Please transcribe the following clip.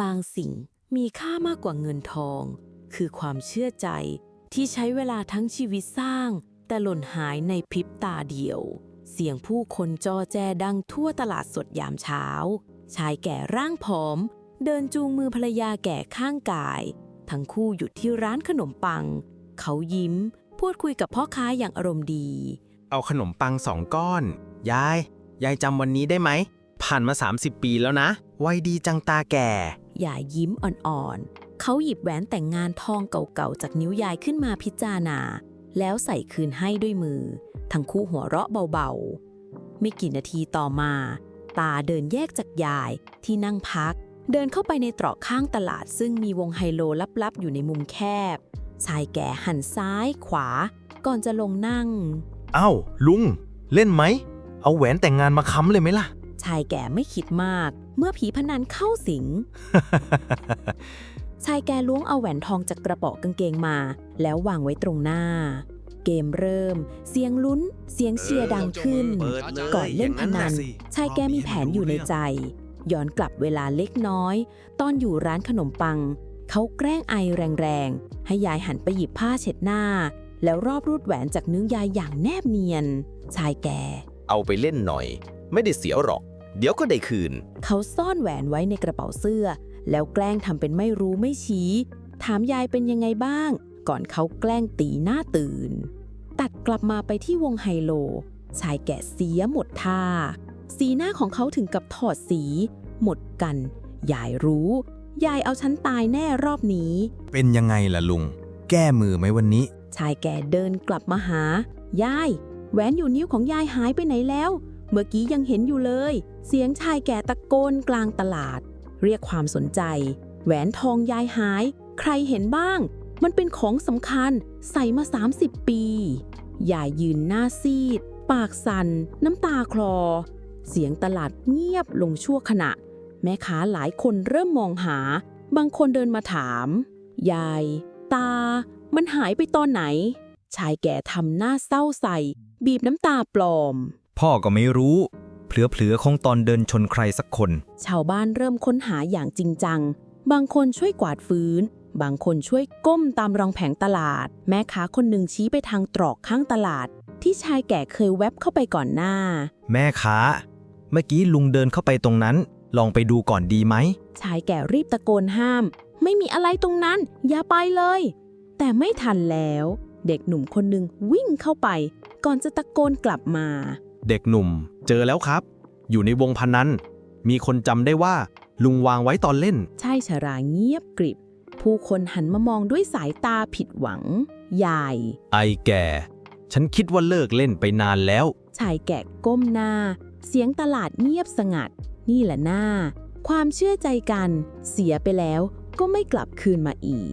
บางสิ่งมีค่ามากกว่าเงินทอง คือความเชื่อใจที่ใช้เวลาทั้งชีวิตสร้าง แต่หล่นหายในพริบตาเดียว เสียงผู้คนจอแจดังทั่วตลาดสดยามเช้า ชายแก่ร่างผอม เดินจูงมือภรรยาแก่ข้างกาย ทั้งคู่หยุดที่ร้านขนมปัง เขายิ้ม พูดคุยกับพ่อค้าอย่างอารมณ์ดี เอาขนมปังสองก้อน ยาย ยายจำวันนี้ได้ไหม ผ่านมา 30 ปีแล้วนะ วัยดีจังตาแก่ ยายยิ้มอ่อนๆ เขาหยิบแหวนแต่งงานทองเก่าๆ จากนิ้วยายขึ้นมาพิจารณา แล้วใส่คืนให้ด้วยมือ ทั้งคู่หัวเราะเบาๆ ไม่กี่นาทีต่อมา ตาเดินแยกจากยายที่นั่งพัก เดินเข้าไปในตรอกข้างตลาด ซึ่งมีวงไฮโลลับๆ อยู่ในมุมแคบ ชายแก่หันซ้ายขวา ก่อนจะลงนั่ง เอ้า ลุง เล่นไหม เอาแหวนแต่งงานมาค้ำเลยไหมล่ะ ชายแก่ไม่คิดมาก เมื่อผีพนันเข้าสิง ชายแกล้วงเอาแหวนทองจากกระเป๋ากางเกงมา แล้ววางไว้ตรงหน้า เกมเริ่ม เสียงลุ้น เสียงเชียร์ดังขึ้น เปิดเลยก่อนเล่นพนัน อย่างนั้นน่ะสิ ชายแกมีแผนอยู่ในใจ ย้อนกลับเวลาเล็กน้อย ตอนอยู่ร้านขนมปัง เขาแกล้งไอแรงๆ ให้ยายหันไปหยิบผ้าเช็ดหน้า แล้วรอบรูดแหวนจากนิ้วยายอย่างแนบเนียน ชายแก เอาไปเล่นหน่อย ไม่ได้เสียหรอก เดี๋ยวก็ได้คืน เขาซ่อนแหวนไว้ในกระเป๋าเสื้อ แล้วแกล้งทำเป็นไม่รู้ไม่ชี้ ถามยายเป็นยังไงบ้าง ก่อนเขาแกล้งตีหน้าตื่น ตัดกลับมาไปที่วงไฮโล ชายแก่เสียหมดท่า สีหน้าของเขาถึงกับถอดสี หมดกัน ยายรู้ ยายเอาฉันตายแน่รอบนี้ เป็นยังไงล่ะลุง แก้มือไหมวันนี้ ชายแก่เดินกลับมาหา ยาย แหวนอยู่นิ้วของยายหายไปไหนแล้ว เมื่อกี้ยังเห็นอยู่เลย เสียงชายแก่ตะโกนกลางตลาด เรียกความสนใจ แหวนทองยายหาย ใครเห็นบ้าง มันเป็นของสำคัญ ใส่มา 30 ปียายยืนหน้าซีด ปากสัน่น น้ำตาคลอ เสียงตลาดเงียบลงชั่วขณะ แม่ค้าหลายคนเริ่มมองหา บางคนเดินมาถาม ยาย ตา มันหายไปตอนไหน ชายแก่ทำหน้าเศร้าใส่ บีบน้ำตาปลอม พ่อก็ไม่รู้ เผลอๆคงตอนเดินชนใครสักคน ชาวบ้านเริ่มค้นหาอย่างจริงจัง บางคนช่วยกวาดฟื้น บางคนช่วยก้มตามรองแผงตลาด แม่ค้าคนหนึ่งชี้ไปทางตรอกข้างตลาด ที่ชายแก่เคยแวบเข้าไปก่อนหน้า แม่ค้า เมื่อกี้ลุงเดินเข้าไปตรงนั้น ลองไปดูก่อนดีไหม ชายแก่รีบตะโกนห้าม ไม่มีอะไรตรงนั้น อย่าไปเลย แต่ไม่ทันแล้ว เด็กหนุ่มคนหนึ่งวิ่งเข้าไป ก่อนจะตะโกนกลับมา เด็กหนุ่ม เจอแล้วครับ อยู่ในวงพนัน มีคนจำได้ว่า ลุงวางไว้ตอนเล่นใช่ชราเงียบกริบ ผู้คนหันมามองด้วยสายตาผิดหวัง ยาย ไอแก่ ฉันคิดว่าเลิกเล่นไปนานแล้ว ชายแก่ก้มหน้า เสียงตลาดเงียบสงัด นี่แหละหน้า ความเชื่อใจกัน เสียไปแล้วก็ไม่กลับคืนมาอีก